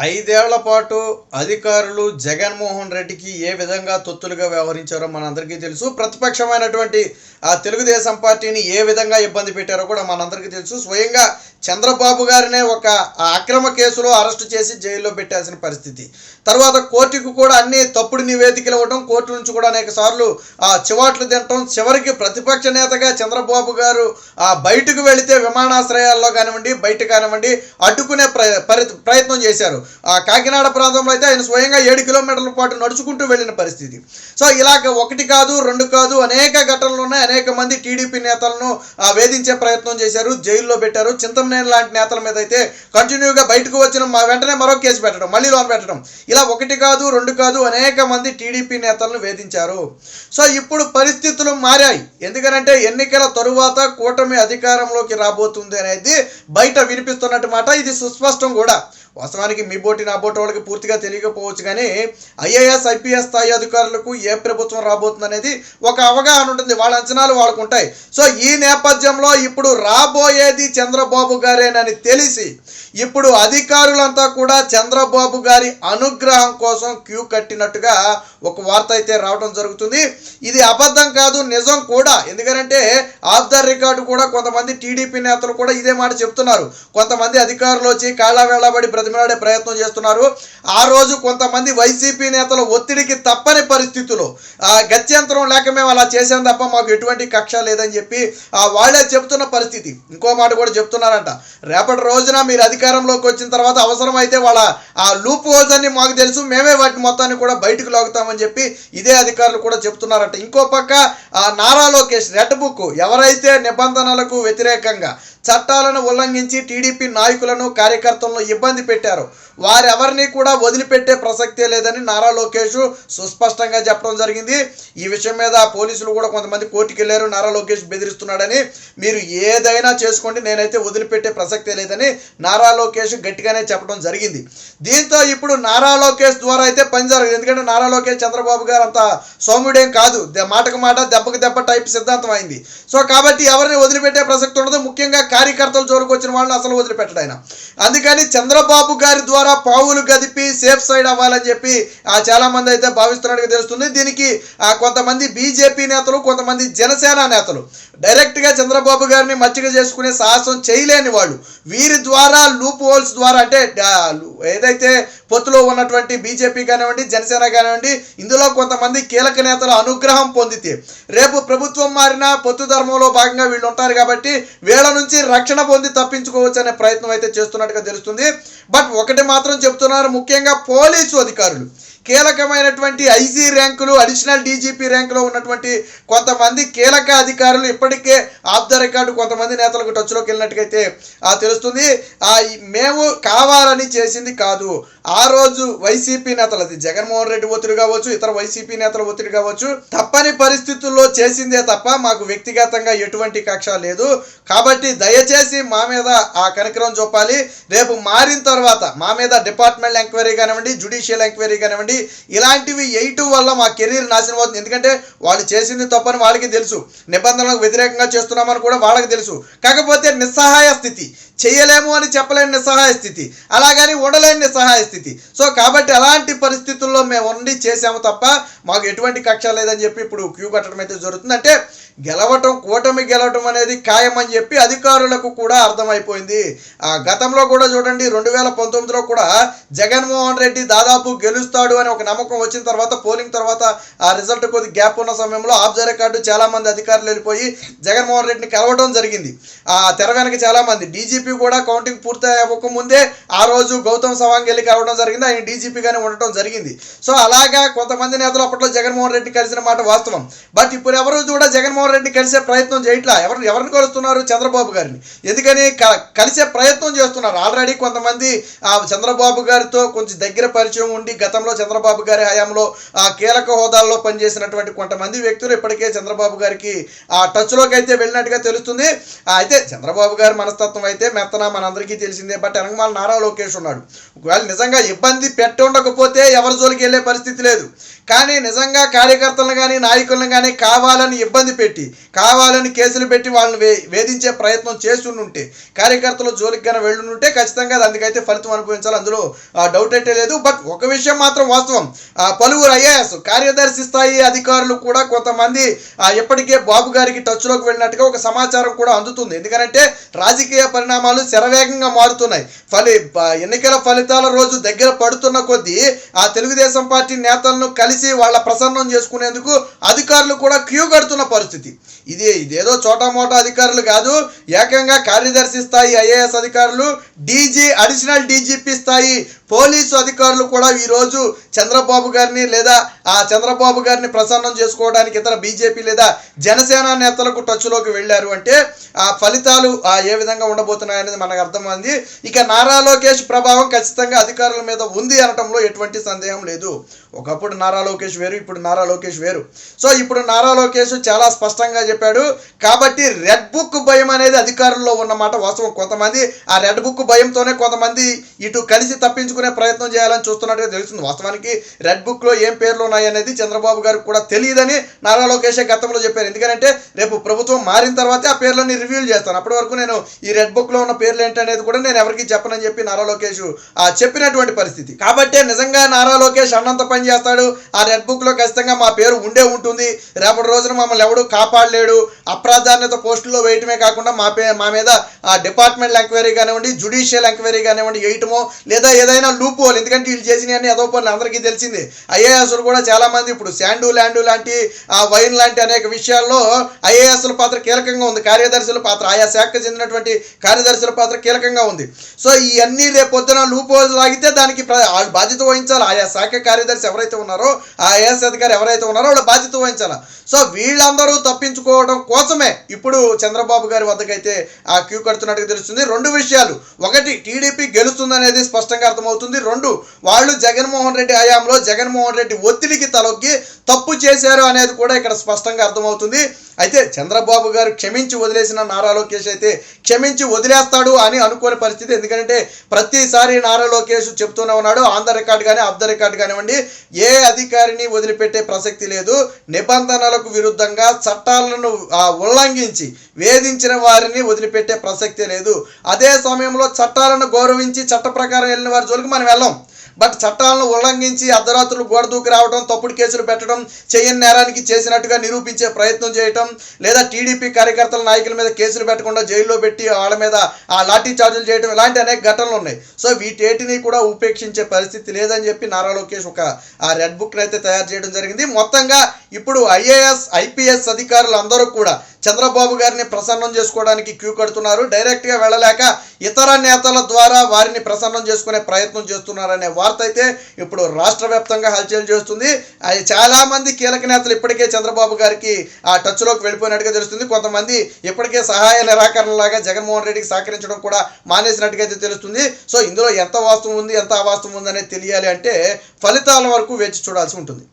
ఐదేళ్ళ పాటు అధికారులు జగన్మోహన్ రెడ్డికి ఏ విధంగా తొత్తులుగా వ్యవహరించారో మనందరికీ తెలుసు. ప్రతిపక్షమైనటువంటి ఆ తెలుగుదేశం పార్టీని ఏ విధంగా ఇబ్బంది పెట్టారో కూడా మనందరికీ తెలుసు. స్వయంగా చంద్రబాబు గారినే ఒక అక్రమ కేసులో అరెస్టు చేసి జైల్లో పెట్టాల్సిన పరిస్థితి. తర్వాత కోర్టుకు కూడా అన్ని తప్పుడు నివేదికలు ఇవ్వడం కోర్టు నుంచి కూడా అనేక సార్లు ఆ చివాట్లు తినటం చివరికి ప్రతిపక్ష నేతగా చంద్రబాబు గారు ఆ బయటకు వెళితే విమానాశ్రయాల్లో కానివ్వండి బయట కానివ్వండి అడ్డుకునే పరి- ప్రయత్నం చేశారు. ఆ కాకినాడ ప్రాంతంలో అయితే ఆయన స్వయంగా ఏడు కిలోమీటర్ల పాటు నడుచుకుంటూ వెళ్ళిన పరిస్థితి. సో ఇలాగ ఒకటి కాదు రెండు కాదు అనేక ఘటనలు ఉన్నాయి. అనేక మంది టీడీపీ నేతలను వేధించే ప్రయత్నం చేశారు జైల్లో పెట్టారు. చింతమనేని లాంటి నేతల మీద అయితే కంటిన్యూగా బయటకు వచ్చిన మా వెంటనే మరో కేసు పెట్టడం మళ్ళీ లోన్ పెట్టడం. ఇలా ఒకటి కాదు రెండు కాదు అనేక మంది టీడీపీ నేతలను వేధించారు. సో ఇప్పుడు పరిస్థితులు మారాయి. ఎందుకనంటే ఎన్నికల తరువాత కూటమి అధికారంలోకి రాబోతుంది అనేది బయట వినిపిస్తున్నట్టు మాట. ఇది సుస్పష్టం కూడా. వాస్తవానికి మీ బోటి నా బోటి వాళ్ళకి పూర్తిగా తెలియకపోవచ్చు కానీ ఐఏఎస్ ఐపీఎస్ స్థాయి అధికారులకు ఏ ప్రభుత్వం రాబోతుంది అనేది ఒక అవగాహన ఉంటుంది. వాళ్ళ అంచనాలు వాళ్ళకు ఉంటాయి. సో ఈ నేపథ్యంలో ఇప్పుడు రాబోయేది చంద్రబాబు గారేనని తెలిసి ఇప్పుడు అధికారులంతా కూడా చంద్రబాబు గారి అనుగ్రహం కోసం క్యూ కట్టినట్టుగా ఒక వార్త అయితే రావడం జరుగుతుంది. ఇది అబద్ధం కాదు నిజం కూడా. ఎందుకంటే ఆఫ్ ద రికార్డు కూడా కొంతమంది టీడీపీ నేతలు కూడా ఇదే మాట చెప్తున్నారు. కొంతమంది అధికారులు వచ్చి కాళ్ళ వేళబడి బతిమలాడే ప్రయత్నం చేస్తున్నారు. ఆ రోజు కొంతమంది వైసీపీ నేతల ఒత్తిడికి తప్పని పరిస్థితులు. గత్యంతరం లేక మేము అలా చేసాం తప్ప మాకు ఎటువంటి కక్ష లేదని చెప్పి వాళ్ళే చెప్తున్న పరిస్థితి. ఇంకో మాట కూడా చెప్తున్నారంట. రేపటి రోజున మీరు అధికారంలోకి వచ్చిన తర్వాత అవసరమైతే వాళ్ళ ఆ లూప్ హోల్స్ అన్ని మాకు తెలుసు. మేమే వాటి మొత్తాన్ని కూడా బయటకు లాగుతామని చెప్పి ఇదే అధికారులు కూడా చెప్తున్నారట. ఇంకో పక్క ఆ నారా లోకేష్ రెడ్ బుక్ ఎవరైతే నిబంధనలకు వ్యతిరేకంగా చట్టాలను ఉల్లంఘించి టీడీపీ నాయకులను కార్యకర్తలను ఇబ్బంది పెట్టారు. వారెవరిని కూడా వదిలిపెట్టే ప్రసక్తే లేదని నారా లోకేష్ సుస్పష్టంగా చెప్పడం జరిగింది. ఈ విషయం మీద పోలీసులు కూడా కొంతమంది కోర్టుకు వెళ్ళారు నారా లోకేష్ బెదిరిస్తున్నాడని మీరు ఏదైనా చేసుకోండి నేనైతే వదిలిపెట్టే ప్రసక్తే లేదని నారా లోకేష్ గట్టిగానే చెప్పడం జరిగింది. దీంతో ఇప్పుడు నారా లోకేష్ ద్వారా అయితే పని జరగదు. ఎందుకంటే నారా లోకేష్ చంద్రబాబు గారు అంత సోముడేం కాదు. మాటకు మాట దెబ్బకు దెబ్బ టైప్ సిద్ధాంతం అయింది. సో కాబట్టి ఎవరిని వదిలిపెట్టే ప్రసక్తి ఉండదు. ముఖ్యంగా కార్యకర్తలు జోరుకు వచ్చిన వాళ్ళని అసలు వదిలిపెట్టడు ఆయన. అందుకని చంద్రబాబు గారి ద్వారా పావులు గదిపి సేఫ్ సైడ్ అవ్వాలని చెప్పి ఆ చాలా మంది అయితే భావిస్తున్నట్టుగా తెలుస్తుంది. దీనికి ఆ కొంతమంది బీజేపీ నేతలు కొంతమంది జనసేన నేతలు డైరెక్ట్గా చంద్రబాబు గారిని మచ్చిక చేసుకునే సాహసం చేయలేని వాళ్ళు. వీరి ద్వారా లూప్ హోల్స్ ద్వారా అంటే ఏదైతే పొత్తులో ఉన్నటువంటి బీజేపీ కానివ్వండి జనసేన కానివ్వండి ఇందులో కొంతమంది కీలక నేతల అనుగ్రహం పొందితే రేపు ప్రభుత్వం మారినా పొత్తు ధర్మంలో భాగంగా వీళ్ళు ఉంటారు కాబట్టి వీళ్ళ నుంచి రక్షణ పొంది తప్పించుకోవచ్చు అనే ప్రయత్నం అయితే చేస్తున్నట్టుగా తెలుస్తుంది. బట్ ఒకటి మాత్రం చెప్తున్నారు ముఖ్యంగా పోలీసు అధికారులు. కీలకమైనటువంటి ఐజీ ర్యాంకులు అడిషనల్ డీజీపీ ర్యాంకులో ఉన్నటువంటి కొంతమంది కీలక అధికారులు ఇప్పటికే ఆఫ్ ద రికార్డు కొంతమంది నేతలకు టచ్లోకి వెళ్ళినట్టుగైతే ఆ, తెలుస్తుంది. మేము కావాలని చేసింది కాదు. ఆ రోజు వైసీపీ నేతలు అది జగన్మోహన్ రెడ్డి ఒత్తిడి కావచ్చు ఇతర వైసీపీ నేతల ఒత్తిడి కావచ్చు తప్పని పరిస్థితుల్లో చేసిందే తప్ప మాకు వ్యక్తిగతంగా ఎటువంటి కక్ష లేదు. కాబట్టి దయచేసి మా మీద ఆ కనికరం చూపాలి. రేపు మారిన తర్వాత మా మీద డిపార్ట్మెంట్ ఎంక్వైరీ కానివ్వండి జుడిషియల్ ఎంక్వైరీ కానివ్వండి ఇలాంటివి వేయటం వల్ల మా కెరీర్ నాశనం అవుతుంది. ఎందుకంటే వాళ్ళు చేసింది తప్పని వాళ్ళకి తెలుసు. నిబంధనలకు వ్యతిరేకంగా చేస్తున్నామని కూడా వాళ్ళకి తెలుసు. కాకపోతే నిస్సహాయ స్థితి. చేయలేము అని చెప్పలేని నిస్సహాయ స్థితి. అలాగని ఉండలేని నిస్సహాయ స్థితి. సో కాబట్టి అలాంటి పరిస్థితుల్లో మేము ఉండి చేసాము తప్ప మాకు ఎటువంటి కక్ష లేదని చెప్పి ఇప్పుడు క్యూ కట్టడం అయితే జరుగుతుంది. అంటే గెలవటం కూటమి గెలవటం అనేది ఖాయమని చెప్పి అధికారులకు కూడా అర్థమైపోయింది. ఆ గతంలో కూడా చూడండి రెండు వేల పంతొమ్మిదిలో కూడా జగన్మోహన్ రెడ్డి దాదాపు గెలుస్తాడు అని ఒక నమ్మకం వచ్చిన తర్వాత పోలింగ్ తర్వాత ఆ రిజల్ట్ కొద్ది గ్యాప్ ఉన్న సమయంలో ఆఫ్ రికార్డు చాలా మంది అధికారులు వెళ్ళిపోయి జగన్మోహన్ రెడ్డిని కలవడం జరిగింది. ఆ తెర వెనక చాలా మంది. డీజీపీ కూడా కౌంటింగ్ పూర్తి అవ్వక ముందే ఆ రోజు గౌతమ్ సవాంగ్ వెళ్ళి కలవడం జరిగింది. ఆయన డీజీపీగానే ఉండటం జరిగింది. సో అలాగా కొంతమంది నేతలు అప్పట్లో జగన్మోహన్ రెడ్డి కలిసిన మాట వాస్తవం. బట్ ఇప్పుడు ఎవరు కూడా జగన్మోహన్ రెడ్డి కలిసే ప్రయత్నం చేయట్లా? ఎవరు ఎవరిని కలుస్తున్నారు చంద్రబాబు గారిని? ఎందుకని కలిసే ప్రయత్నం చేస్తున్నారు. ఆల్రెడీ కొంతమంది ఆ చంద్రబాబు గారితో కొంచెం దగ్గర పరిచయం ఉండి గతంలో చంద్రబాబు గారి హయాంలో ఆ కీలక హోదాల్లో పనిచేసినటువంటి కొంతమంది వ్యక్తులు ఇప్పటికే చంద్రబాబు గారికి ఆ టచ్లోకి అయితే వెళ్ళినట్టుగా తెలుస్తుంది. అయితే చంద్రబాబు గారి మనస్తత్వం అయితే మెత్తన మనందరికీ తెలిసిందే. బట్ వెనకమాల నారా లోకేష్ ఉన్నాడు. ఒకవేళ నిజంగా ఇబ్బంది పెట్టి ఉండకపోతే ఎవరి జోలికి వెళ్ళే పరిస్థితి లేదు. కానీ నిజంగా కార్యకర్తలను కానీ నాయకులను కానీ కావాలని ఇబ్బంది పెట్టి కావాలని కేసులు పెట్టి వాళ్ళని వే వేధించే ప్రయత్నం చేస్తుంటే కార్యకర్తలు జోలికి కానీ వెళ్ళుంటే ఖచ్చితంగా అది అందుకైతే ఫలితం అనుభవించాలి. అందులో డౌట్ అయితే లేదు. బట్ ఒక విషయం మాత్రం ప్రభుత్వం పలువురు ఐఏఎస్ కార్యదర్శి స్థాయి అధికారులు కూడా కొంతమంది ఇప్పటికే బాబు గారికి టచ్లోకి వెళ్ళినట్టుగా ఒక సమాచారం కూడా అందుతుంది. ఎందుకంటే రాజకీయ పరిణామాలు శరవేగంగా మారుతున్నాయి. ఫలి ఎన్నికల ఫలితాల రోజు దగ్గర పడుతున్న కొద్దీ ఆ తెలుగుదేశం పార్టీ నేతలను కలిసి వాళ్ళ ప్రసన్నం చేసుకునేందుకు అధికారులు కూడా క్యూ కడుతున్న పరిస్థితి. ఇది ఇదేదో చోటామోటా అధికారులు కాదు ఏకంగా కార్యదర్శి స్థాయి ఐఏఎస్ అధికారులు డీజీ అడిషనల్ డీజీపీ స్థాయి పోలీసు అధికారులు కూడా ఈరోజు చంద్రబాబు గారిని లేదా ఆ చంద్రబాబు గారిని ప్రసన్నం చేసుకోవడానికి ఇతర బీజేపీ లేదా జనసేన నేతలకు టచ్లోకి వెళ్ళారు అంటే ఆ ఫలితాలు ఆ ఏ విధంగా ఉండబోతున్నాయి అనేది మనకు అర్థమైంది. ఇక నారా లోకేష్ ప్రభావం ఖచ్చితంగా అధికారుల మీద ఉంది అనటంలో ఎటువంటి సందేహం లేదు. ఒకప్పుడు నారా లోకేష్ వేరు ఇప్పుడు నారా లోకేష్ వేరు. సో ఇప్పుడు నారా లోకేష్ చాలా స్పష్టంగా చెప్పాడు. కాబట్టి రెడ్ బుక్ భయం అనేది అధికారుల్లో ఉన్నమాట వాస్తవం. కొంతమంది ఆ రెడ్ బుక్ భయంతోనే కొంతమంది ఇటు కలిసి తప్పించుకునే ప్రయత్నం చేయాలని చూస్తున్నట్టుగా తెలుస్తుంది. వాస్తవానికి రెడ్ బుక్లో ఏం పేర్లు ఉన్నాయి అనేది చంద్రబాబు గారికి కూడా తెలియదని నారా లోకేష్ గతంలో చెప్పారు. ఎందుకంటే రేపు ప్రభుత్వం మారిన తర్వాతే ఆ పేర్లని రివ్యూల్ చేస్తాను. అప్పటి వరకు నేను ఈ రెడ్ బుక్లో ఉన్న పేర్లు ఏంటనేది కూడా నేను ఎవరికి చెప్పనని చెప్పి నారా లోకేష్ ఆ చెప్పినటువంటి పరిస్థితి. కాబట్టి నిజంగా నారా లోకేష్ అన్నంత పని చేస్తాడు. ఆ రెడ్ బుక్లో ఖచ్చితంగా మా పేరు ఉండే ఉంటుంది. రేపటి రోజున మమ్మల్ని ఎవడు కాపాడలేడు. అప్రాధాన్యత పోస్టుల్లో వేయటమే కాకుండా మా పే మా మీద డిపార్ట్మెంట్ ఎంక్వైరీ కానివ్వండి జుడిషియల్ ఎంక్వైరీ కానివ్వండి వేయటమో లేదా ఏదైనా లూప్ హోల్ ఎందుకంటే వీళ్ళు చేసినవన్నీ ఏదో పనులు అందరికీ తెలిసింది. ఐఏఎస్లు కూడా చాలా మంది ఇప్పుడు శాండు ల్యాండు లాంటి ఆ వైన్ లాంటి అనేక విషయాల్లో ఐఏఎస్ల పాత్ర కీలకంగా ఉంది. కార్యదర్శుల పాత్ర ఆయా శాఖకు చెందినటువంటి కార్యదర్శుల పాత్ర కీలకంగా ఉంది. సో ఇవన్నీ రేపొద్దున పొద్దున లూప్ హోల్ లాగితే దానికి బాధ్యత వహించాలి. ఆయా శాఖ కార్యదర్శి ఎవరైతే ఉన్నారో ఆ ఐఏఎస్ అధికారి ఎవరైతే ఉన్నారో వాళ్ళు బాధ్యత వహించాలి. సో వీళ్ళందరూ తప్పించుకోవడం కోసమే ఇప్పుడు చంద్రబాబు గారి వద్దకైతే ఆ క్యూ కడుతున్నట్టుగా తెలుస్తుంది. రెండు విషయాలు. ఒకటి టీడీపీ గెలుస్తుందనేది స్పష్టంగా అర్థమవుతుంది. రెండు వాళ్ళు జగన్మోహన్ రెడ్డి హయాంలో జగన్మోహన్ రెడ్డి ఒత్తిడికి తలొగ్గి తప్పు చేశారు అనేది కూడా ఇక్కడ స్పష్టంగా అర్థమవుతుంది. అయితే చంద్రబాబు గారు క్షమించి వదిలేసిన నారా లోకేష్ అయితే క్షమించి వదిలేస్తాడు అని అనుకోని పరిస్థితి. ఎందుకంటే ప్రతిసారి నారా లోకేష్ చెప్తూనే ఉన్నాడు ఆన్ ద రికార్డ్ కానీ ఆఫ్ ద రికార్డ్ కానివ్వండి. ఏ అధికారిని వదిలిపెట్టే ప్రసక్తి లేదు. నిబంధనలకు విరుద్ధంగా చట్టాలను ఉల్లంఘించి వేధించిన వారిని వదిలిపెట్టే ప్రసక్తి లేదు. అదే సమయంలో చట్టాలను గౌరవించి చట్ట ప్రకారం వెళ్ళిన వారి జోలికి మనం వెళ్ళాం. బట్ చట్టాలను ఉల్లంఘించి అర్ధరాత్రులు గోడ దూకి రావడం తప్పుడు కేసులు పెట్టడం చేయని నేరానికి చేసినట్టుగా నిరూపించే ప్రయత్నం చేయటం లేదా టీడీపీ కార్యకర్తల నాయకుల మీద కేసులు పెట్టకుండా జైల్లో పెట్టి వాళ్ళ మీద ఆ లాఠీ చార్జీలు చేయడం ఇలాంటి అనేక ఘటనలు ఉన్నాయి. సో వీటేటిని కూడా ఉపేక్షించే పరిస్థితి లేదని చెప్పి నారా లోకేష్ ఒక ఆ రెడ్ బుక్ అయితే తయారు చేయడం జరిగింది. మొత్తంగా ఇప్పుడు ఐఏఎస్ ఐపీఎస్ అధికారులు అందరూ కూడా చంద్రబాబు గారిని ప్రసన్నం చేసుకోవడానికి క్యూ కడుతున్నారు. డైరెక్ట్గా వెళ్ళలేక ఇతర నేతల ద్వారా వారిని ప్రసన్నం చేసుకునే ప్రయత్నం చేస్తున్నారనే వారు వార్త అయితే ఇప్పుడు రాష్ట్ర వ్యాప్తంగా హల్చల్ చేస్తుంది. అది చాలా మంది కీలక నేతలు ఇప్పటికే చంద్రబాబు గారికి ఆ టచ్లోకి వెళ్ళిపోయినట్టుగా తెలుస్తుంది. కొంతమంది ఇప్పటికే సహాయ నిరాకరణలాగా జగన్మోహన్ రెడ్డికి సహకరించడం కూడా మానేసినట్టుగా అయితే తెలుస్తుంది. సో ఇందులో ఎంత వాస్తవం ఉంది ఎంత అవాస్తవం ఉంది అనేది తెలియాలి అంటే ఫలితాల వరకు వేచి చూడాల్సి ఉంటుంది.